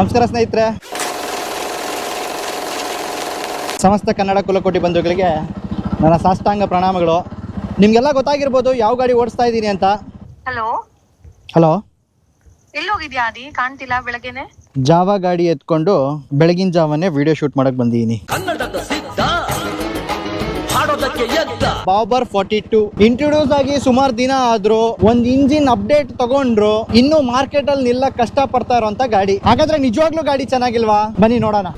ನಮಸ್ಕಾರ ಸ್ನೇಹಿತರೆ. ಸಮಸ್ತ ಕನ್ನಡ ಕುಲಕೋಟಿ ಬಂಧುಗಳಿಗೆ ನನ್ನ ಸಾಷ್ಟಾಂಗ ಪ್ರಣಾಮಗಳು. ನಿಮ್ಗೆಲ್ಲ ಗೊತ್ತಾಗಿರ್ಬೋದು ಯಾವ ಗಾಡಿ ಓಡಿಸ್ತಾ ಇದ್ದೀನಿ ಅಂತ. ಹಲೋ. ಹಲೋ. ಎಲ್ಲೋಗಿದ್ಯಾ ಆದಿ? ಕಾಣ್ತಿಲ್ಲ ಬೆಳಗ್ಗೆನೆ? ಜಾವ ಗಾಡಿ ಎತ್ಕೊಂಡು ಬೆಳಗಿನ ಜಾವನೇ ವಿಡಿಯೋ ಶೂಟ್ ಮಾಡಕ್ ಬಂದಿದ್ದೀನಿ ಬಾಬರ್ ಫಾರ್ಟಿ ಟು. ಇಂಟ್ರೊಡ್ಯೂಸ್ ಆಗಿ ಸುಮಾರು ದಿನ ಆದ್ರೂ ಒಂದ್ ಇಂಜಿನ್ ಅಪ್ಡೇಟ್ ತಗೊಂಡ್ರು ಇನ್ನು ಮಾರ್ಕೆಟ್ ಅಲ್ಲಿ ನಿಲ್ಲ ಕಷ್ಟ ಪಡ್ತಾ ಇರೋಂತ ಗಾಡಿ. ಹಾಗಾದ್ರೆ ನಿಜವಾಗ್ಲೂ ಗಾಡಿ ಚೆನ್ನಾಗಿಲ್ವಾ? ಬನ್ನಿ ನೋಡೋಣ.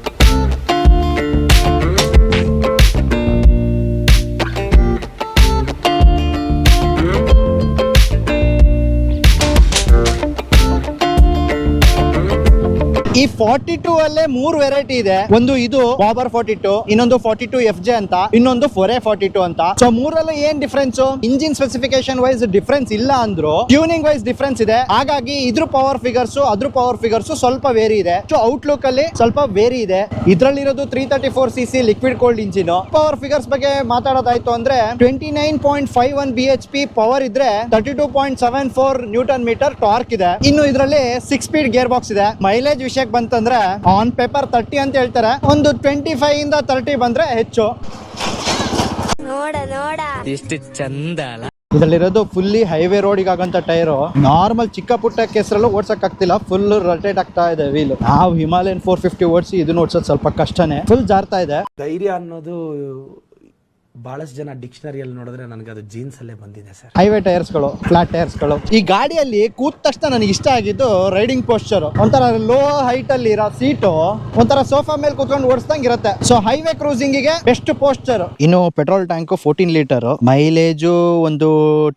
ಈ ಫಾರ್ಟಿ ಟೂ ಅಲ್ಲೇ ಮೂರು ವೆರೈಟಿ ಇದೆ. ಒಂದು ಇದು ಬಾಬರ್ ಫಾರ್ಟಿ ಟೂ ಇನ್ನೊಂದು ಫಾರ್ಟಿ ಟೂ ಎಫ್ ಜೆ ಅಂತ, ಇನ್ನೊಂದು ಫೊರೆ ಫಾರ್ಟಿ ಟೂ ಅಂತ. ಸೊ ಮೂರಲ್ಲೂ ಏನ್ difference engine specification wise difference ಇಲ್ಲ ಅಂದ್ರು ಟ್ಯೂನಿಂಗ್ ವೈಸ್ ಡಿಫ್ರೆನ್ಸ್ ಇದೆ. ಹಾಗಾಗಿ ಇದ್ರ ಪವರ್ ಫಿಗರ್ಸ್ ಅದ್ರ ಪವರ್ ಫಿಗರ್ಸ್ ಸ್ವಲ್ಪ ವೇರಿ ಇದೆ. ಸೊ ಔಟ್ಲುಕ್ ಅಲ್ಲಿ ಸ್ವಲ್ಪ ವೇರಿ ಇದೆ. ಇದ್ರಲ್ಲಿರೋದು three thirty four C C liquid cooled engine power figures ಬಗ್ಗೆ ಮಾತಾಡೋದಾಯ್ತು ಅಂದ್ರೆ twenty nine point five one B H P power ಇದ್ರೆ thirty two point seven four newton meter torque ಇದೆ. ಇನ್ನು ಇದರಲ್ಲಿ ಸಿಕ್ಸ್ ಸ್ಪೀಡ್ ಗೇರ್ ಬಾಕ್ಸ್ ಇದೆ. Mileage ವಿಷಯಕ್ಕೆ ಬಂತಂದ್ರೆ ಆನ್ ಪೇಪರ್ ತರ್ಟಿ ಅಂತ ಹೇಳ್ತಾರೆ. ಒಂದು ಟ್ವೆಂಟಿ ಫೈವ್ ಇಂದ ತರ್ಟಿ ಬಂದ್ರೆ ಹೆಚ್ಚು. ನೋಡ ನೋಡ. ಇಷ್ಟು ಚಂದ ಅಲ್ಲ. ಇದರಲ್ಲಿರೋದು ಫುಲ್ಲಿ ಹೈವೇ ರೋಡಿಗೆ ಆಗಂತ ಟೈರು ನಾರ್ಮಲ್ ಚಿಕ್ಕ ಪುಟ್ಟ ಕೆಸರಲ್ಲೂ ಓಡ್ಸಕ್ ಆಗ್ತಿಲ್ಲ ಫುಲ್ ರೊಟೇಟ್ ಆಗ್ತಾ ಇದೆ ವೀಲ್ ನಾವು ಹಿಮಾಲಯನ್ ಫೋರ್ ಫಿಫ್ಟಿ ಓಡಿಸಿ ಇದನ್ನ ಓಡಿಸೋದು ಸ್ವಲ್ಪ ಕಷ್ಟನೇ. ಫುಲ್ ಜಾರ್ತಾ ಇದೆ. ಧೈರ್ಯ ಅನ್ನೋದು ಬಹಳಷ್ಟು ಜನ ಡಿಕ್ಷನರಿಯಲ್ಲಿ ನೋಡಿದ್ರೆ ನನಗೆ ಅದು ಜೀನ್ಸ್ ಅಲ್ಲೇ ಬಂದಿದೆ ಸರ್. ಹೈವೇ ಟೈರ್ಸ್ಗಳು ಫ್ಲಾಟ್ ಟೈರ್ಸ್ಗಳು. ಈ ಗಾಡಿಯಲ್ಲಿ ಕೂತ ತಕ್ಷಣ ನನಗೆ ಇಷ್ಟ ಆಗಿದ್ದು ರೈಡಿಂಗ್ ಪೋಸ್ಚರ್ ಒಂಥರ ಲೋ ಹೈಟ್ ಅಲ್ಲಿ ಇರೋ ಸೀಟು ಒಂಥರ ಸೋಫಾ ಮೇಲೆ ಕೂತ್ಕೊಂಡು ಓಡಿಸ್ದಂಗೆ ಇರುತ್ತೆ. ಸೊ ಹೈವೇ ಕ್ರೂಸಿಂಗ್ಗೆ ಬೆಸ್ಟ್ ಪೋಸ್ಚರ್ ಇನ್ನು petrol tank fourteen litre mileage ಒಂದು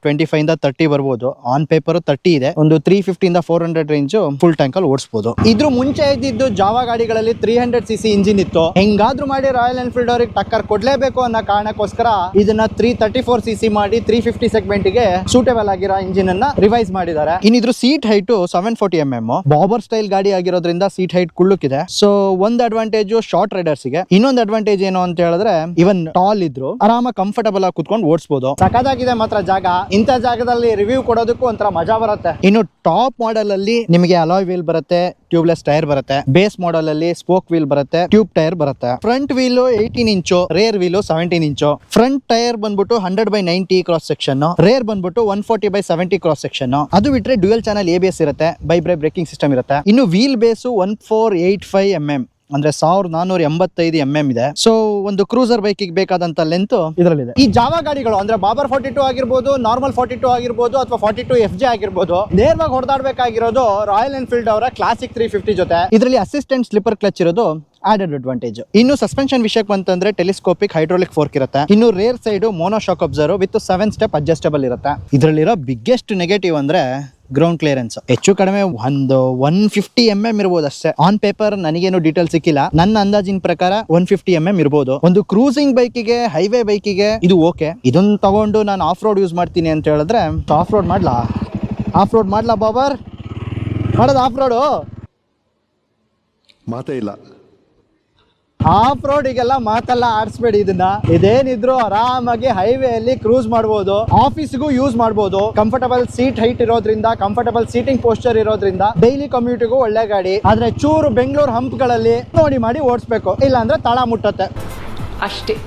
ಟ್ವೆಂಟಿ ಫೈವ್ ಇಂದ ತರ್ಟಿ ಬರ್ಬೋದು. ಆನ್ ಪೇಪರ್ ತರ್ಟಿ ಇದೆ. ಒಂದು ತ್ರೀ ಫಿಫ್ಟಿ ಇಂದ four hundred range full tank ಅಲ್ಲಿ ಓಡಿಸಬಹುದು ಇದ್ರ ಮುಂಚೆ ಇದ್ದಿದ್ದು Jawa ಗಾಡಿಗಳಲ್ಲಿ three hundred C C engine ಇತ್ತು. ಹೆಂಗಾದ್ರೂ ಮಾಡಿ ರಾಯಲ್ ಎನ್ಫೀಲ್ಡ್ ಅವ್ರಿಗೆ ಟಕ್ಕರ್ ಕೊಡ್ಲೇಬೇಕು ಅನ್ನೋ ಕಾರಣಕ್ಕೋಸ್ಕರ ಇದನ್ನ three thirty four C C ಮಾಡಿ ತ್ರೀ ಫಿಫ್ಟಿ ಸೆಗ್ಮೆಂಟ್ಗೆ ಸೂಟೇಬಲ್ ಆಗಿರೋ ಇಂಜಿನ್ ಅನ್ನ ರಿವೈಸ್ ಮಾಡಿದ್ದಾರೆ. ಇನ್ನಿದ್ರು seat height seven forty M M bobber style ಗಾಡಿ ಆಗಿರೋದ್ರಿಂದ ಸೀಟ್ ಹೈಟ್ ಕುಳ್ಳುಕಿದೆ ಸೊ ಒಂದ್ ಅಡ್ವಾಂಟೇಜ್ ಶಾರ್ಟ್ ರೈಡರ್ಸ್ಗೆ. ಇನ್ನೊಂದು ಅಡ್ವಾಂಟೇಜ್ ಏನು ಅಂತ ಹೇಳಿದ್ರೆ ಇವನ್ ಟಾಲ್ ಇದ್ರು ಆರಾಮ ಕಂಫರ್ಟಬಲ್ ಆಗಿ ಕುತ್ಕೊಂಡು ಓಡಿಸಬಹುದು ಸಕದಾಗಿದೆ ಮಾತ್ರ ಜಾಗ. ಇಂಥ ಜಾಗದಲ್ಲಿ ರಿವ್ಯೂ ಕೊಡೋದಕ್ಕೂ ಒಂಥರ ಮಜಾ ಬರುತ್ತೆ. ಇನ್ನು ಟಾಪ್ ಮಾಡೆಲ್ ಅಲ್ಲಿ ನಿಮಗೆ ಅಲಾಯ್ ವೀಲ್ ಬರುತ್ತೆ ಟ್ಯೂಬ್ಲೆಸ್ ಟೈರ್ ಬರುತ್ತೆ. ಬೇಸ್ ಮಾಡೆಲ್ ಅಲ್ಲಿ ಸ್ಪೋಕ್ ವೀಲ್ ಬರುತ್ತೆ ಟ್ಯೂಬ್ ಟೈರ್ ಬರುತ್ತೆ. ಫ್ರಂಟ್ ವೀಲ್ ಏಯ್ಟೀನ್ ಇಂಚು ರೇರ್ ವೀಲ್ ಸೆವೆಂಟೀನ್ ಇಂಚು. ಫ್ರಂಟ್ ಟೈರ್ ಬಂದ್ಬಿಟ್ಟು hundred by ninety cross section rear ಬಂದ್ಬಿಟ್ಟು one forty by seventy cross section ಅದು ಬಿಟ್ರೆ dual channel A B S ಇರುತ್ತೆ ಬೈ ಬ್ರೇ ಬ್ರೇಕಿಂಗ್ ಸಿಸ್ಟಮ್ ಇರುತ್ತೆ. ಇನ್ನು wheel base one four eight five M M ಅಂದ್ರೆ ಸಾವಿರದ ನಾನೂರ ಎಂಬತ್ತೈದು ಎಂ ಎಂ ಇದೆ. ಸೊ ಒಂದು ಕ್ರೂಸರ್ ಬೈಕಿಗೆ ಬೇಕಾದಂತ ಲೆಂತ್ ಇದರಲ್ಲಿದೆ. ಈ ಜಾವಾ ಗಾಡಿಗಳು, ಅಂದ್ರೆ ಬಾಬರ್ ಫಾರ್ಟಿ ಟೂ ಆಗಿರ್ಬೋದು ನಾರ್ಮಲ್ ಫಾರ್ಟಿ ಟೂ ಆಗಿರ್ಬೋದು, ಅಥವಾ ಫಾರ್ಟಿ ಟೂ ಎಫ್ ಜೆ ಆಗಿರ್ಬೋದು, ನೇರವಾಗಿ ಹೊಡೆದಾಡಬೇಕಾಗಿರೋದು ರಾಯಲ್ ಎನ್ಫೀಲ್ಡ್ ಅವರ ಕ್ಲಾಸಿಕ್ ತ್ರೀ ಫಿಫ್ಟಿ ಜೊತೆ. ಇದರಲ್ಲಿ ಅಸಿಸ್ಟೆಂಟ್ ಸ್ಲಿಪ್ಪರ್ ಕ್ಲಚ್ ಇರೋದು ಆಡೆಡ್ ಅಡ್ವಾಂಟೇಜ್ ಇನ್ನು ಸಸ್ಪೆನ್ಷನ್ ವಿಷಯಕ್ಕೆ ಬಂತಂದ್ರೆ ಟೆಲಿಸ್ಕೋಪಿಕ್ ಹೈಡ್ರೋಲಿಕ್ ಫೋರ್ಕ್ ಇರುತ್ತೆ. ಇನ್ನು rear side mono shock absorb with seven step adjustable ಇರುತ್ತೆ. ಇದರಲ್ಲಿರೋ ಬಿಗ್ಗೆಸ್ಟ್ ನೆಗೆಟಿವ್ ಅಂದ್ರೆ ಗ್ರೌಂಡ್ ಕ್ಲಿಯರೆನ್ಸ್ ಹೆಚ್ಚು ಕಡಿಮೆ ಒಂದು ಒನ್ ಫಿಫ್ಟಿ ಎಂ ಎಂ ಇರ್ಬೋದು ಅಷ್ಟೇ. ಆನ್ ಪೇಪರ್ ನನಗೇನು ಡೀಟೇಲ್ ಸಿಕ್ಕಿಲ್ಲ. ನನ್ನ ಅಂದಾಜಿನ ಪ್ರಕಾರ ಒನ್ ಫಿಫ್ಟಿ ಎಂ ಎಂ ಇರ್ಬೋದು. ಒಂದು ಕ್ರೂಸಿಂಗ್ ಬೈಕಿಗೆ ಹೈವೇ ಬೈಕಿಗೆ ಇದು ಓಕೆ ಇದನ್ನ ತಗೊಂಡು ನಾನು ಆಫ್ ರೋಡ್ ಯೂಸ್ ಮಾಡ್ತೀನಿ ಅಂತ ಹೇಳಿದ್ರೆ ಆಫ್ ರೋಡ್ ಮಾಡ್ಲಾ? ಆಫ್ ರೋಡ್ ಮಾಡ್ಲಾ ಬಾಬರ್? ಮಾಡೋದು ಆಫ್ ರೋಡು ಮಾತೇ ಇಲ್ಲ. ಆಫ್ ರೋಡಿಗೆಲ್ಲ ಮಾತೆಲ್ಲ ಆಡಿಸ್ಬೇಡಿ ಇದನ್ನ. ಇದೇನಿದ್ರು ಆರಾಮಾಗಿ ಹೈವೇ ಅಲ್ಲಿ ಕ್ರೂಸ್ ಮಾಡಬಹುದು ಆಫೀಸ್ಗೂ ಯೂಸ್ ಮಾಡಬಹುದು ಕಂಫರ್ಟಬಲ್ ಸೀಟ್ ಹೈಟ್ ಇರೋದ್ರಿಂದ ಕಂಫರ್ಟಬಲ್ ಸೀಟಿಂಗ್ ಪೋಸ್ಚರ್ ಇರೋದ್ರಿಂದ ಡೈಲಿ ಕಮ್ಯೂಟಿಗೂ ಒಳ್ಳೆ ಗಾಡಿ. ಆದ್ರೆ ಚೂರು ಬೆಂಗಳೂರು ಹಂಪ್ಗಳಲ್ಲಿ ನೋಡಿ ಮಾಡಿ ಓಡಿಸ್ಬೇಕು. ಇಲ್ಲಾಂದ್ರೆ ತಳ ಮುಟ್ಟತ್ತೆ. ಅಷ್ಟೇ.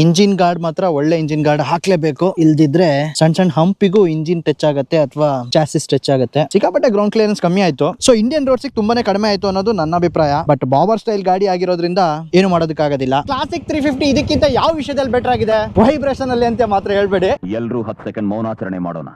ಇಂಜಿನ್ ಗಾರ್ಡ್ ಮಾತ್ರ ಒಳ್ಳೆ ಇಂಜಿನ್ ಗಾರ್ಡ್ ಹಾಕ್ಲೇಬೇಕು. ಇಲ್ದಿದ್ರೆ ಸಣ್ಣ ಸಣ್ಣ ಹಂಪಿಗೂ ಇಂಜಿನ್ ಟಚ್ ಆಗುತ್ತೆ ಅಥವಾ ಚಾಸಿಸ್ ಟಚ್ ಆಗುತ್ತೆ. ಸಿಕ್ಕಾಪಟ್ಟೆ ಗ್ರೌಂಡ್ ಕ್ಲಿಯರೆನ್ಸ್ ಕಮ್ಮಿ ಆಯ್ತು. ಸೊ ಇಂಡಿಯನ್ ರೋಡ್ಸ್ ತುಂಬಾನೇ ಕಡಿಮೆ ಆಯ್ತು ಅನ್ನೋದು ನನ್ನ ಅಭಿಪ್ರಾಯ. ಬಟ್ ಬಾಬರ್ ಸ್ಟೈಲ್ ಗಾಡಿ ಆಗಿರೋದ್ರಿಂದ ಏನು ಮಾಡೋದಕ್ಕಾಗೋದಿಲ್ಲ. ಕ್ಲಾಸಿಕ್ ತ್ರೀ ಫಿಫ್ಟಿ ಇದಕ್ಕಿಂತ ಯಾವ ವಿಷಯದಲ್ಲಿ ಬೆಟರ್ ಆಗಿದೆ? ವೈಬ್ರೇಷನ್ ಅಲ್ಲಿ ಅಂತ ಮಾತ್ರ ಹೇಳ್ಬೇಡಿ. ಎಲ್ಲರೂ ಹತ್ತು ಸೆಕೆಂಡ್ ಮೌನಾಚರಣೆ ಮಾಡೋಣ.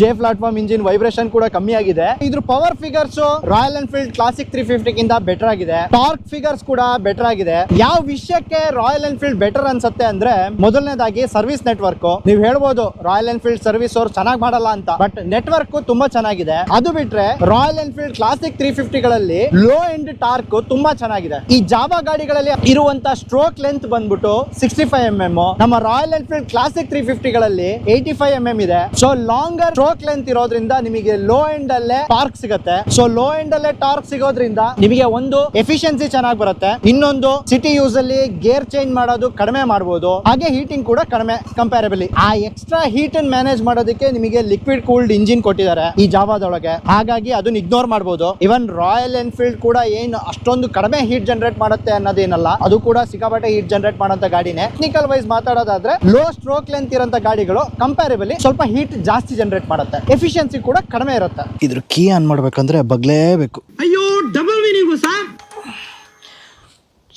ಜೆ ಪ್ಲಾಟ್ಫಾರ್ಮ್ ಇಂಜಿನ್ ವೈಬ್ರೇಷನ್ ಕೂಡ ಕಮ್ಮಿ ಆಗಿದೆ. ಇದ್ರ power figures Royal Enfield Classic three fifty ಗಿಂತ ಬೆಟರ್ ಆಗಿದೆ. ಟಾರ್ಕ್ ಫಿಗರ್ಸ್ ಕೂಡ ಬೆಟರ್ ಆಗಿದೆ. ಯಾವ ವಿಷಯಕ್ಕೆ ರಾಯಲ್ ಎನ್ಫೀಲ್ಡ್ ಬೆಟರ್ ಅನ್ಸುತ್ತೆ ಅಂದ್ರೆ ಮೊದಲನೇದಾಗಿ ಸರ್ವಿಸ್ ನೆಟ್ವರ್ಕ್ ನೀವು ಹೇಳ್ಬೋದು ರಾಯಲ್ ಎನ್ಫೀಲ್ಡ್ ಸರ್ವಿಸ್ ಅವ್ರು ಚೆನ್ನಾಗಿ ಮಾಡಲ್ಲ ಅಂತ ಬಟ್ ನೆಟ್ವರ್ಕ್ ತುಂಬಾ ಚೆನ್ನಾಗಿದೆ. ಅದು ಬಿಟ್ರೆ ರಾಯಲ್ ಎನ್ಫೀಲ್ಡ್ ಕ್ಲಾಸಿಕ್ ತ್ರೀ ಫಿಫ್ಟಿಗಳಲ್ಲಿ ಲೋ ಎಂಡ್ ಟಾರ್ಕ್ ತುಂಬಾ ಚೆನ್ನಾಗಿದೆ. ಈ ಜಾವಾ ಗಾಡಿಗಳಲ್ಲಿ ಇರುವಂತ ಸ್ಟ್ರೋಕ್ ಲೆಂತ್ ಬಂದ್ಬಿಟ್ಟು ಸಿಕ್ಸ್ಟಿ ಫೈವ್ ಎಂ ಎಂ ನಮ್ಮ ರಾಯಲ್ ಎನ್ಫೀಲ್ಡ್ ಕ್ಲಾಸಿಕ್ ತ್ರೀ ಫಿಫ್ಟಿಗಳಲ್ಲಿ ಏಯ್ಟಿ ಫೈವ್ ಎಂ ಎಂ ಇದೆ. ಸೊ ಲಾಂಗರ್ ಸ್ಟ್ರೋಕ್ ಲೆಂತ್ ಇರೋದ್ರಿಂದ ನಿಮಗೆ ಲೋ ಎಂಡ್ ಅಲ್ಲೇ ಟಾರ್ಕ್ ಸಿಗುತ್ತೆ. ಸೊ ಲೋ ಎಂಡ್ ಅಲ್ಲೇ ಟಾರ್ಕ್ ಸಿಗೋದ್ರಿಂದ ನಿಮಗೆ ಒಂದು ಎಫಿಷಿಯನ್ಸಿ ಚೆನ್ನಾಗಿ ಬರುತ್ತೆ. ಇನ್ನೊಂದು ಸಿಟಿ ಯೂಸ್ ಅಲ್ಲಿ ಗೇರ್ ಚೇಂಜ್ ಮಾಡೋದು ಕಡಿಮೆ ಮಾಡಬಹುದು ಹಾಗೆ ಹೀಟಿಂಗ್ ಕೂಡ ಕಡಿಮೆ ಕಂಪ್ಯಾರಬಲಿ ಆ ಎಕ್ಸ್ಟ್ರಾ ಹೀಟ್ ಅನ್ನು ಮ್ಯಾನೇಜ್ ಮಾಡೋದಕ್ಕೆ ನಿಮಗೆ ಲಿಕ್ವಿಡ್ ಕೂಲ್ಡ್ ಇಂಜಿನ್ ಕೊಟ್ಟಿದ್ದಾರೆ ಈ ಜಾವಾದೊಳಗೆ. ಹಾಗಾಗಿ ಅದನ್ನ ಇಗ್ನೋರ್ ಮಾಡಬಹುದು ಇವನ್ ರಾಯಲ್ ಎನ್ಫೀಲ್ಡ್ ಕೂಡ ಏನು ಅಷ್ಟೊಂದು ಕಡಿಮೆ ಹೀಟ್ ಜನರೇಟ್ ಮಾಡುತ್ತೆ ಅನ್ನೋದೇನಲ್ಲ, ಅದು ಕೂಡ ಸಿಕ್ಕಾಪಟ್ಟೆ ಹೀಟ್ ಜನರೇಟ್ ಮಾಡುವಂತ ಗಾಡಿನೇ. ಟೆಕ್ನಿಕಲ್ ವೈಸ್ ಮಾತಾಡೋದಾದ್ರೆ ಲೋ ಸ್ಟ್ರೋಕ್ ಲೆಂತ್ ಇರೋಂಥ ಗಾಡಿಗಳು ಕಂಪ್ಯಾರಿಬಲಿ ಸ್ವಲ್ಪ ಹೀಟ್ ಜಾಸ್ತಿ ಜನರೇಟ್ ಮಾಡುತ್ತೆ. ಎಫಿಷಿಯನ್ಸಿ ಕೂಡ ಕಡಿಮೆ ಇರುತ್ತೆ. ಇದ್ರ ಕೀ ಆನ್ ಮಾಡ್ಬೇಕಂದ್ರೆ ಬಗ್ಲೇಬೇಕು. ಅಯ್ಯೋ double meaning sir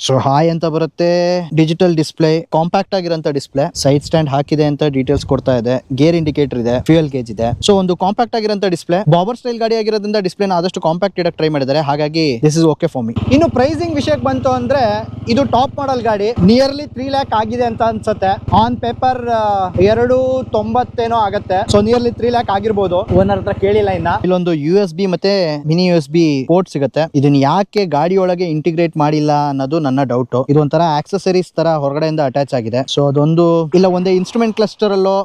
so hi ಅಂತ ಬರುತ್ತೆ. ಡಿಜಿಟಲ್ ಡಿಸ್ಪ್ಲೇ ಕಾಂಪ್ಯಾಕ್ಟ್ ಆಗಿರೋಂಥ ಡಿಸ್ಪ್ಲೇ ಸೈಡ್ ಸ್ಟ್ಯಾಂಡ್ ಹಾಕಿದೆ ಅಂತ ಡೀಟೇಲ್ಸ್ ಕೊಡ್ತಾ ಇದೆ. ಗೇರ್ ಇಂಡಿಕೇಟರ್ ಇದೆ ಫ್ಯೂಯಲ್ ಗೇಜ್ ಇದೆ. ಸೊ ಒಂದು ಕಾಂಪ್ಯಾಕ್ಟ್ ಆಗಿರೋಂಥ ಡಿಸ್ಪ್ಲೇ ಬಾಬರ್ ಸ್ಟೈಲ್ ಗಾಡಿ ಆಗಿರೋದ್ರಿಂದ ಡಿಸ್ಪ್ಲೇ ಆದಷ್ಟು ಕಾಂಪ್ಯಾಕ್ಟ್ ಇಡಕ್ಕೆ ಟ್ರೈ ಮಾಡಿದ್ದಾರೆ. ಹಾಗಾಗಿ this is okay for me ಇನ್ನು ಪ್ರೈಸಿಂಗ್ ವಿಷಯಕ್ಕೆ ಬಂತು ಅಂದ್ರೆ, ಇದು ಟಾಪ್ ಮಾಡಲ್ ಗಾಡಿ ನಿಯರ್ಲಿ ತ್ರೀ ಲ್ಯಾಕ್ ಆಗಿದೆ ಅಂತ ಅನ್ಸುತ್ತೆ. ಆನ್ ಪೇಪರ್ ಎರಡು ತೊಂಬತ್ತೇನೋ ಆಗತ್ತೆ. ಸೊ ನಿಯರ್ಲಿ ತ್ರೀ ಲ್ಯಾಕ್ ಆಗಿರ್ಬೋದು. ಓನರ್ ಹತ್ರ ಕೇಳಿಲ್ಲ ಇನ್ನ. ಇಲ್ಲೊಂದು ಯು ಎಸ್ ಬಿ ಮತ್ತೆ mini U S B port ಸಿಗುತ್ತೆ. ಇದನ್ನ ಯಾಕೆ ಗಾಡಿಯೊಳಗೆ ಇಂಟಿಗ್ರೇಟ್ ಮಾಡಿಲ್ಲ ಅನ್ನೋದು ನನ್ನ ಡೌಟ್ ಇದು ಒಂಥರ ಆಕ್ಸೆಸರೀಸ್ ತರ ಹೊರಗಡೆಯಿಂದ ಅಟ್ಯಾಚ್ ಆಗಿದೆ. ಸೊ ಅದೊಂದು ಇಲ್ಲ, ಒಂದೇ ಇನ್ಸ್ಟ್ರೂಮೆಂಟ್ ಕ್ಲಸ್ಟರ್ ಅಲ್ಲೋ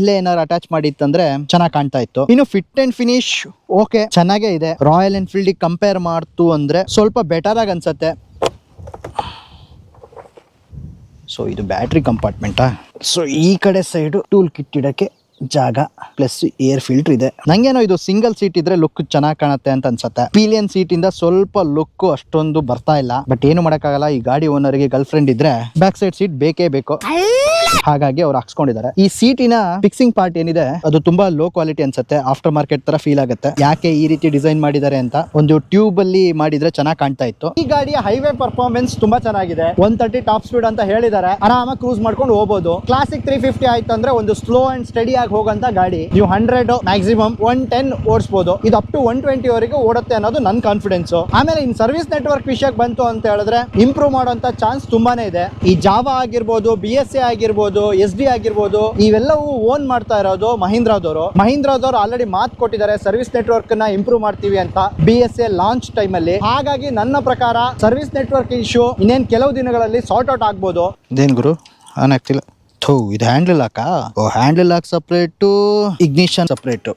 ಇಲ್ಲೇ ಏನಾದ್ರು ಅಟ್ಯಾಚ್ ಮಾಡಿತ್ತಂದ್ರೆ ಚೆನ್ನಾಗಿ ಕಾಣ್ತಾ ಇತ್ತು. ಇನ್ನು ಫಿಟ್ ಅಂಡ್ ಫಿನಿಶ್ ಓಕೆ ಚೆನ್ನಾಗೇ ಇದೆ. ರಾಯಲ್ ಎನ್ಫೀಲ್ಡ್ ಕಂಪೇರ್ ಮಾಡ್ತು ಅಂದ್ರೆ ಸ್ವಲ್ಪ ಬೆಟರ್ ಆಗಿ ಅನ್ಸತ್ತೆ. ಸೊ ಇದು ಬ್ಯಾಟ್ರಿ ಕಂಪಾರ್ಟ್ಮೆಂಟಾ ಸೊ ಈ ಕಡೆ ಸೈಡು ಟೂಲ್ ಕಿಟ್ ಇಡಕ್ಕೆ ಜಾಗ ಪ್ಲಸ್ ಏರ್ ಫಿಲ್ಟರ್ ಇದೆ. ನಂಗೇನೋ ಇದು ಸಿಂಗಲ್ ಸೀಟ್ ಇದ್ರೆ ಲುಕ್ ಚೆನ್ನಾಗಿ ಕಾಣುತ್ತೆ ಅಂತ ಅನ್ಸುತ್ತೆ. ಪೀಲಿಯನ್ ಸೀಟ್ ಇಂದ ಸ್ವಲ್ಪ ಲುಕ್ ಅಷ್ಟೊಂದು ಬರ್ತಾ ಇಲ್ಲ. ಬಟ್ ಏನು ಮಾಡಕ್ಕಾಗಲ್ಲ, ಈ ಗಾಡಿ ಓನರ್ಗೆ ಗರ್ಲ್ ಫ್ರೆಂಡ್ ಇದ್ರೆ ಬ್ಯಾಕ್ ಸೈಡ್ ಸೀಟ್ ಬೇಕೇ ಬೇಕು. ಹಾಗಾಗಿ ಅವ್ರು ಹಾಕ್ಸ್ಕೊಂಡಿದ್ದಾರೆ. ಈ ಸೀಟಿನ ಫಿಕ್ಸಿಂಗ್ ಪಾರ್ಟ್ ಏನಿದೆ, ಅದು ತುಂಬಾ ಲೋ ಕ್ವಾಲಿಟಿ ಅನ್ಸುತ್ತೆ. ಆಫ್ಟರ್ ಮಾರ್ಕೆಟ್ ತರ ಫೀಲ್ ಆಗುತ್ತೆ. ಯಾಕೆ ಈ ರೀತಿ ಡಿಸೈನ್ ಮಾಡಿದ್ದಾರೆ ಅಂತ ಒಂದು ಟ್ಯೂಬ್ ಅಲ್ಲಿ ಮಾಡಿದ್ರೆ ಚೆನ್ನಾಗಿ ಕಾಣ್ತಾ ಇತ್ತು. ಈ ಗಾಡಿಯ ಹೈವೇ ಪರ್ಫಾರ್ಮೆನ್ಸ್ ತುಂಬಾ ಚೆನ್ನಾಗಿದೆ. ಒನ್ ತರ್ಟಿ ಟಾಪ್ ಸ್ಪೀಡ್ ಅಂತ ಹೇಳಿದ್ದಾರೆ. ಆರಾಮಾಗಿ ಕ್ರೂಸ್ ಮಾಡ್ಕೊಂಡು ಹೋಗ್ಬೋದು. ಕ್ಲಾಸಿಕ್ ತ್ರೀ ಫಿಫ್ಟಿ ಆಯ್ತು ಅಂದ್ರೆ ಒಂದು ಸ್ಲೋ ಅಂಡ್ ಸ್ಟಡಿ ಆಗಿ ಹೋಗಂತ ಗಾಡಿ. ನೀವು ಹಂಡ್ರೆಡ್ ಮ್ಯಾಕ್ಸಿಮಮ್ ಒನ್ ಟೆನ್ ಓಡಿಸಬಹುದು ಇದು ಅಪ್ ಟು ಒನ್ ಟ್ವೆಂಟಿ ವರೆಗೆ ಓಡುತ್ತೆ ಅನ್ನೋದು ನನ್ನ ಕಾನ್ಫಿಡೆನ್ಸ್ ಆಮೇಲೆ ಇನ್ ಸರ್ವಿಸ್ ನೆಟ್ವರ್ಕ್ ವಿಷಯಕ್ಕೆ ಬಂತು ಅಂತ ಹೇಳಿದ್ರೆ ಇಂಪ್ರೂವ್ ಮಾಡುವಂತ ಚಾನ್ಸ್ ತುಂಬಾನೇ ಇದೆ. ಈ ಜಾವಾ ಆಗಿರ್ಬೋದು ಬಿ ಎಸ್ ಎ ಆಗಿರ್ಬೋದು ಎಸ್ ಡಿ ಆಗಿರ್ಬೋದು, ಇವೆಲ್ಲವೂ ಓನ್ ಮಾಡ್ತಾ ಇರೋದು ಮಹೀಂದ್ರಾದವರು. ಮಹೀಂದ್ರಾದವರು ಆಲ್ರೆಡಿ ಮಾತು ಕೊಟ್ಟಿದ್ದಾರೆ ಸರ್ವಿಸ್ ನೆಟ್ವರ್ಕ್ನ ಇಂಪ್ರೂವ್ ಮಾಡ್ತೀವಿ ಅಂತ B S A launch time ಅಲ್ಲಿ. ಹಾಗಾಗಿ ನನ್ನ ಪ್ರಕಾರ ಸರ್ವಿಸ್ ನೆಟ್ವರ್ಕ್ ಇಶ್ಯೂ ಇನ್ನೇನ್ ಕೆಲವು ದಿನಗಳಲ್ಲಿ ಸಾರ್ಟ್ ಔಟ್ ಆಗ್ಬೋದು. ಇದೇನ್ ಗುರು? ಆನ್ ಆಗ್ತಿಲ್ಲ. ಥೂ, ಇದು handle ಹಾಕಾ handle lock separate ignition separate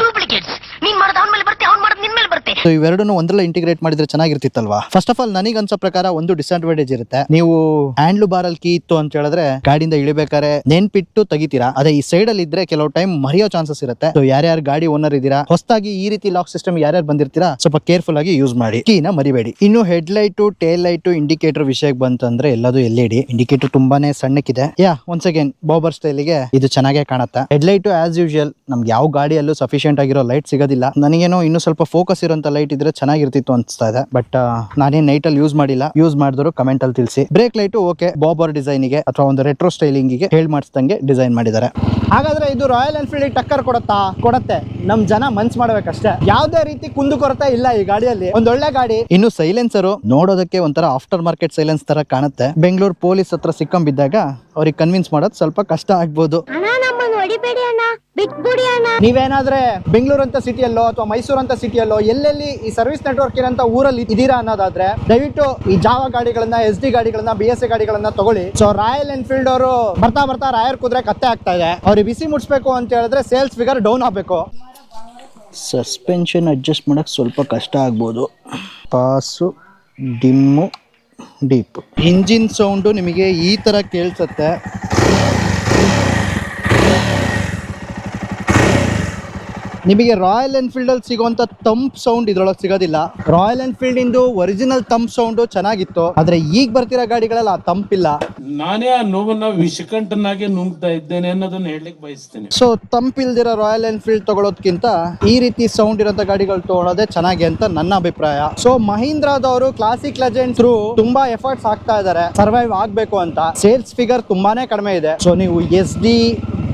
duplicates ನೀನ್ ಮಾಡೋದು ಅವನ ಮೇಲೆ ಬರುತ್ತೆ ಅವ್ನ್ ಮಾಡೋದು ನಿನ್ ಮೇಲೆ ಬರುತ್ತೆ ಸೊ ಇವೆರಡನ್ನು ಒಂದ್ರಲ್ಲ ಇಂಟಿಗ್ರೇಟ್ ಮಾಡಿದ್ರೆ ಚೆನ್ನಾಗಿರ್ತಿತ್ತಲ್ವಾ? ಫಸ್ಟ್ ಆಫ್ ಆಲ್ ನನಗೆ ಅನ್ಸೋ ಪ್ರಕಾರ ಒಂದು ಡಿಸ್ಅಡ್ವಾಂಟೇಜ್ ಇರುತ್ತೆ. ನೀವು ಹ್ಯಾಂಡ್ಲು ಬಾರಲ್ಲಿ ಕೀ ಇತ್ತು ಅಂತ ಹೇಳಿದ್ರೆ ಗಾಡಿಯಿಂದ ಇಳಿಬೇಕಾದ್ರೆ ನೆನ್ಪಿಟ್ಟು ತೆಗಿತೀರಾ? ಅದೇ ಈ ಸೈಡ್ ಅಲ್ಲಿ ಇದ್ರೆ ಕೆಲವು ಟೈಮ್ ಮರೆಯೋ ಚಾನ್ಸಸ್ ಇರುತ್ತೆ. ಸೊ ಯಾರ್ಯಾರು ಗಾಡಿ ಓನರ್ ಇದ್ದೀರಾ? ಹೊಸದಾಗಿ ಈ ರೀತಿ ಲಾಕ್ ಸಿಸ್ಟಮ್ ಯಾರ್ಯಾರು ಬಂದಿರ್ತೀರಾ? ಸ್ವಲ್ಪ ಕೇರ್ಫುಲ್ ಆಗಿ ಯೂಸ್ ಮಾಡಿ. ಕೀನ ಮರಿಬೇಡಿ. ಇನ್ನು head light tail light indicator ವಿಷಯಕ್ಕೆ ಬಂತಂದ್ರೆ ಎಲ್ಲದು ಎಲ್ ಇಡಿ ಇಂಡಿಕೇಟರ್ ತುಂಬಾನೇ ಸಣ್ಣಕ್ಕಿದೆ. ಯಾ ಒನ್ಸ್ ಅಗೇನ್ ಬಾಬರ್ ಸ್ಟೈಲಿಗೆ ಇದು ಚೆನ್ನಾಗೇ ಕಾಣುತ್ತೆ. ಹೆಡ್ ಲೈಟ್ ಆಸ್ ಯೂಶುವಲ್ ನಮ್ಗೆ ಯಾವ ಗಾಡಿಯಲ್ಲೂ ಸಫಿಶಿಯಂಟ್ ಆಗಿರೋ ಲೈಟ್ ಸಿಗೋದಿಲ್ಲ. ನನಗೇನೋ ಇನ್ನೂ ಸ್ವಲ್ಪ ಫೋಕಸ್ ಇರೋಂಥ ಲೈಟ್ ಇದ್ರೆ ಚೆನ್ನಾಗಿರ್ತಿತ್ತು ಅನಿಸ್ತಾ ಇದೆ. ಬಟ್ ನೈಟ್ ಅಲ್ಲಿ ಯೂಸ್ ಮಾಡಿಲ್ಲ. ಯೂಸ್ ಮಾಡಿದ್ರು ಕಮೆಂಟ್ ಅಲ್ಲಿ ತಿಳಿಸಿ. ಬ್ರೇಕ್ ಲೈಟು ಓಕೆ ಬಾಬರ್ ಡಿಸೈನಿಗೆ ಅಥವಾ ಒಂದು ರೆಟ್ರೋ ಸ್ಟೈಲಿಂಗಿಗೆ ಹೇಳಿ ಮಾಡಿಸ್ದಂಗೆ ಡಿಸೈನ್ ಮಾಡಿದ್ದಾರೆ. ಹಾಗಾದ್ರೆ ಇದು ರಾಯಲ್ ಎನ್ಫೀಲ್ಡ್ ಟಕ್ಕರ್ ಕೊಡತ್ತಾ? ಕೊಡತ್ತೆ. ನಮ್ ಜನ ಮನ್ಸ್ ಮಾಡ್ಬೇಕಷ್ಟೇ. ಯಾವ್ದೇ ರೀತಿ ಕುಂದು ಕೊರತೆ ಇಲ್ಲ ಈ ಗಾಡಿಯಲ್ಲಿ. ಒಂದ್ ಒಳ್ಳೆ ಗಾಡಿ. ಇನ್ನು ಸೈಲೆನ್ಸರು ನೋಡೋದಕ್ಕೆ ಒಂಥರ ಆಫ್ಟರ್ ಮಾರ್ಕೆಟ್ ಸೈಲೆನ್ಸ್ ತರ ಕಾಣುತ್ತೆ. ಬೆಂಗಳೂರು ಪೊಲೀಸ್ ಹತ್ರ ಸಿಕ್ಕಂಬಿದ್ದಾಗ ಅವ್ರಿಗೆ ಕನ್ವಿನ್ಸ್ ಮಾಡೋದು ಸ್ವಲ್ಪ ಕಷ್ಟ ಆಗ್ಬೋದು. ಬಿಟ್ಬಿಡಿ ಅಣ್ಣ ನೀವೇನಾದ್ರೆ ಬೆಂಗಳೂರು ಅಂತ ಸಿಟಿಯಲ್ಲೋ ಅಥವಾ ಮೈಸೂರು ಅಂತ ಸಿಟಿಯಲ್ಲೋ ಎಲ್ಲೆಲ್ಲಿ ಈ ಸರ್ವಿಸ್ ನೆಟ್ವರ್ಕ್ ಇರೋಂಥ ಊರಲ್ಲಿ ಇದೀರಾ ಅನ್ನೋದಾದ್ರೆ ದಯವಿಟ್ಟು ಈ ಜಾವ ಗಾಡಿಗಳನ್ನ ಎಸ್ ಡಿ ಗಾಡಿಗಳನ್ನ ಬಿ ಎಸ್ ಎ ಗಾಡಿಗಳನ್ನ ತಗೊಳ್ಳಿ. ಸೊ ರಾಯಲ್ ಎನ್ಫೀಲ್ಡ್ ಅವರು ಬರ್ತಾ ಬರ್ತಾ ರಾಯರ್ ಕುದ್ರೆ ಕತ್ತೆ ಆಗ್ತಾ ಇದೆ. ಅವ್ರಿಗೆ ಬಿಸಿ ಮುಟ್ಸ್ಬೇಕು ಅಂತ ಹೇಳಿದ್ರೆ ಸೇಲ್ಸ್ ಫಿಗರ್ ಡೌನ್ ಆಗಬೇಕು. ಸಸ್ಪೆನ್ಷನ್ ಅಡ್ಜಸ್ಟ್ ಮಾಡಕ್ ಸ್ವಲ್ಪ ಕಷ್ಟ ಆಗ್ಬೋದು. Pass dim deep engine sound ನಿಮಗೆ ಈ ಥರ ಕೇಳಿಸುತ್ತೆ. ನಿಮಗೆ ರಾಯಲ್ ಎನ್ಫೀಲ್ಡ್ ಅಲ್ಲಿ ಸಿಗುವಂತ ತಂಪ್ ಸೌಂಡ್ ಇದ್ರೊಳಗೆ ಸಿಗೋದಿಲ್ಲ. ರಾಯಲ್ ಎನ್ಫೀಲ್ಡ್ ಇಂದು ಒರಿಜಿನಲ್ ತಂಪ್ ಸೌಂಡ್ ಚೆನ್ನಾಗಿತ್ತು. ಆದ್ರೆ ಈಗ ಬರ್ತಿರೋ ಗಾಡಿಗಳಲ್ಲಿ ಆ ತಂಪಿಲ್ಲ ನಾನೇ ಆ ನೋವನ್ನ ವಿಷಕಂಠನಾಗೆ ನುಂಗ್ತಾ ಇದ್ದೇನೆ ಅನ್ನೋದನ್ನ ಹೇಳಲಿಕ್ಕೆ ಬಯಸ್ತೇನೆ. ಸೊ ತಂಪಿಲ್ದಿರೋ ರಾಯಲ್ ಎನ್ಫೀಲ್ಡ್ ತಗೊಳೋದ್ಕಿಂತ ಈ ರೀತಿ ಸೌಂಡ್ ಇರೋಂಥ ಗಾಡಿಗಳು ತಗೊಳೋದೇ ಚೆನ್ನಾಗಿ ಅಂತ ನನ್ನ ಅಭಿಪ್ರಾಯ. ಸೊ ಮಹೀಂದ್ರಾದವರು ಕ್ಲಾಸಿಕ್ ಲೆಜೆಂಡ್ ಥ್ರೂ ತುಂಬಾ ಎಫರ್ಟ್ಸ್ ಹಾಕ್ತಾ ಇದ್ದಾರೆ. ಸರ್ವೈವ್ ಆಗ್ಬೇಕು ಅಂತ. ಸೇಲ್ಸ್ ಫಿಗರ್ ತುಂಬಾನೇ ಕಡಿಮೆ ಇದೆ. ಸೊ ನೀವು S D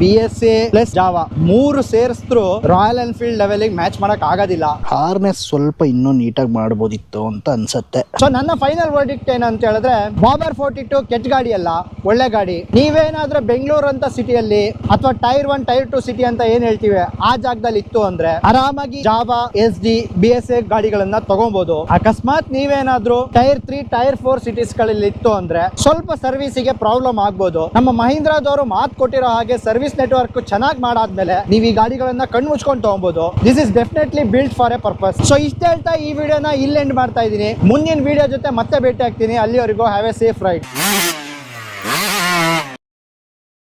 B S A plus Jawa ಮೂರು ಸೇರಿಸಿದ್ರು ರಾಯಲ್ ಎನ್ಫೀಲ್ಡ್ ಲೆವೆಲಿಗೆ ಮ್ಯಾಚ್ ಮಾಡಕ್ ಆಗೋದಿಲ್ಲ. ಹಾರ್ನೆಸ್ ಸ್ವಲ್ಪ ಇನ್ನೂ ನೀಟಾಗಿ ಮಾಡಬಹುದಿತ್ತು ಅಂತ ಅನ್ಸುತ್ತೆ. ಸೊ ನನ್ನ ಫೈನಲ್ ವರ್ಡಿಕ್ಟ್ ಏನಂತ ಹೇಳಿದ್ರೆ ಬಾಬರ್ ಫೋರ್ಟಿ ಟು ಕೆಟ್ಟ ಗಾಡಿ ಅಲ್ಲ ಒಳ್ಳೆ ಗಾಡಿ. ನೀವೇನಾದ್ರೆ ಬೆಂಗಳೂರು ಅಂತ ಸಿಟಿಯಲ್ಲಿ ಅಥವಾ tier one tier two city ಅಂತ ಏನ್ ಹೇಳ್ತೀವಿ ಆ ಜಾಗದಲ್ಲಿ ಇತ್ತು ಅಂದ್ರೆ ಆರಾಮಾಗಿ Jawa Yezdi B S A ಗಾಡಿಗಳನ್ನ ತಗೊಬಹುದು ಅಕಸ್ಮಾತ್ ನೀವೇನಾದ್ರೂ ಟೈರ್ ತ್ರೀ ಟೈರ್ ಫೋರ್ ಸಿಟೀಸ್ಗಳಲ್ಲಿ ಇತ್ತು ಅಂದ್ರೆ ಸ್ವಲ್ಪ ಸರ್ವಿಸ್ಗೆ ಪ್ರಾಬ್ಲಮ್ ಆಗ್ಬೋದು. ನಮ್ಮ ಮಹೀಂದ್ರಾದವರು ಮಾತು ಕೊಟ್ಟಿರೋ ಹಾಗೆ ಸರ್ವಿಸ್ ಸರ್ವಿಸ್ ನೆಟ್ವರ್ಕ್ ಚೆನ್ನಾಗಿ ಮಾಡಾದ್ಮೇಲೆ ನೀವು ಈ ಗಾಡಿಗಳನ್ನ ಕಣ್ಣು ಮುಚ್ಕೊಂಡು ತಗೊಬಹುದು this is definitely build for a purpose so ಇಷ್ಟ ಹೇಳ್ತಾ ಈ ವಿಡಿಯೋನ ಇಲ್ಲಿ ಎಂಡ್ ಮಾಡ್ತಾ ಇದ್ದೀನಿ. ಮುಂದಿನ ವಿಡಿಯೋ ಜೊತೆ ಮತ್ತೆ ಭೇಟಿ ಆಗ್ತೀನಿ ಅಲ್ಲಿವರೆಗೂ ಹ್ಯಾವ್ ಎ ಸೇಫ್ ರೈಡ್